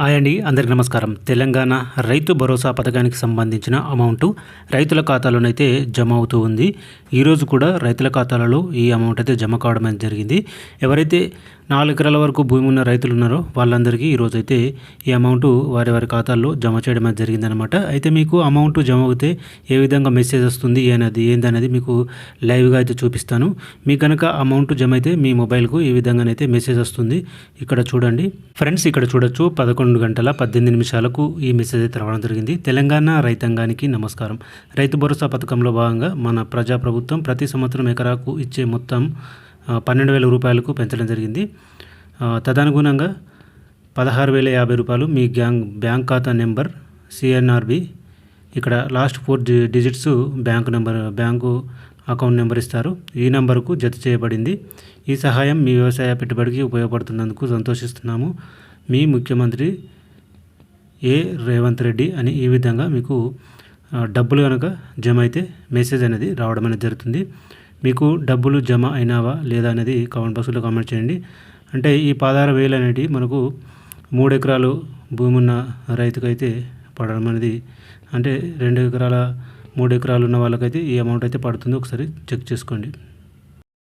Hi అండి అందరికీ నమస్కారం. తెలంగాణ రైతు భరోసా పథకానికి సంబంధించిన అమౌంట్ రైతుల ఖాతాలోనైతే జమ అవుతూ ఉంది. ఈరోజు కూడా రైతుల ఖాతాలలో ఈ అమౌంట్ అయితే జమ కావడం అనేది జరిగింది. ఎవరైతే నాలుగు ఎకరాల వరకు భూమి ఉన్న రైతులు ఉన్నారో వాళ్ళందరికీ ఈరోజు అయితే ఈ అమౌంట్ వారి వారి ఖాతాల్లో జమ చేయడం అనేది జరిగిందనమాట అయితే మీకు అమౌంట్ జమ అవుతే ఏ విధంగా మెసేజ్ వస్తుంది అనేది ఏందనేది మీకు లైవ్గా అయితే చూపిస్తాను. మీకు కనుక అమౌంట్ జమ అయితే మీ మొబైల్కు ఈ విధంగానైతే మెసేజ్ వస్తుంది. ఇక్కడ చూడండి. ఫ్రెండ్స్ ఇక్కడ చూడొచ్చు పదకొండు గంటల పద్దెనిమిది నిమిషాలకు ఈ మెసేజ్ అయితే రావడం జరిగింది. తెలంగాణ రైతాంగానికి నమస్కారం. రైతు భరోసా పథకంలో భాగంగా మన ప్రజాప్రభుత్వం ప్రతి సంవత్సరం ఎకరాకు ఇచ్చే మొత్తం పన్నెండు వేల రూపాయలకు పెంచడం జరిగింది. తదనుగుణంగా పదహారు వేల యాభై రూపాయలు మీ గ్యాంగ్ బ్యాంక్ ఖాతా నెంబర్ సిఎన్ఆర్బి ఇక్కడ last four D digits bank number bank account number ఇస్తారు. ఈ నెంబర్కు జత చేయబడింది. ఈ సహాయం మీ వ్యవసాయ పెట్టుబడికి ఉపయోగపడుతున్నందుకు సంతోషిస్తున్నాము. మీ ముఖ్యమంత్రి ఏ రేవంత్ రెడ్డి అని ఈ విధంగా మీకు డబ్బులు కనుక జమ అయితే మెసేజ్ అనేది రావడం అనేది జరుగుతుంది. మీకు డబ్బులు జమ అయినావా లేదా అనేది కామెంట్ బాక్స్లో కామెంట్ చేయండి. అంటే ఈ పదహారు వేలు అనేటివి మనకు మూడు ఎకరాలు భూమి ఉన్న రైతుకైతే పడడం అనేది అంటే రెండు ఎకరాల మూడు ఎకరాలు ఉన్న వాళ్ళకైతే ఈ అమౌంట్ అయితే పడుతుంది. ఒకసారి చెక్ చేసుకోండి.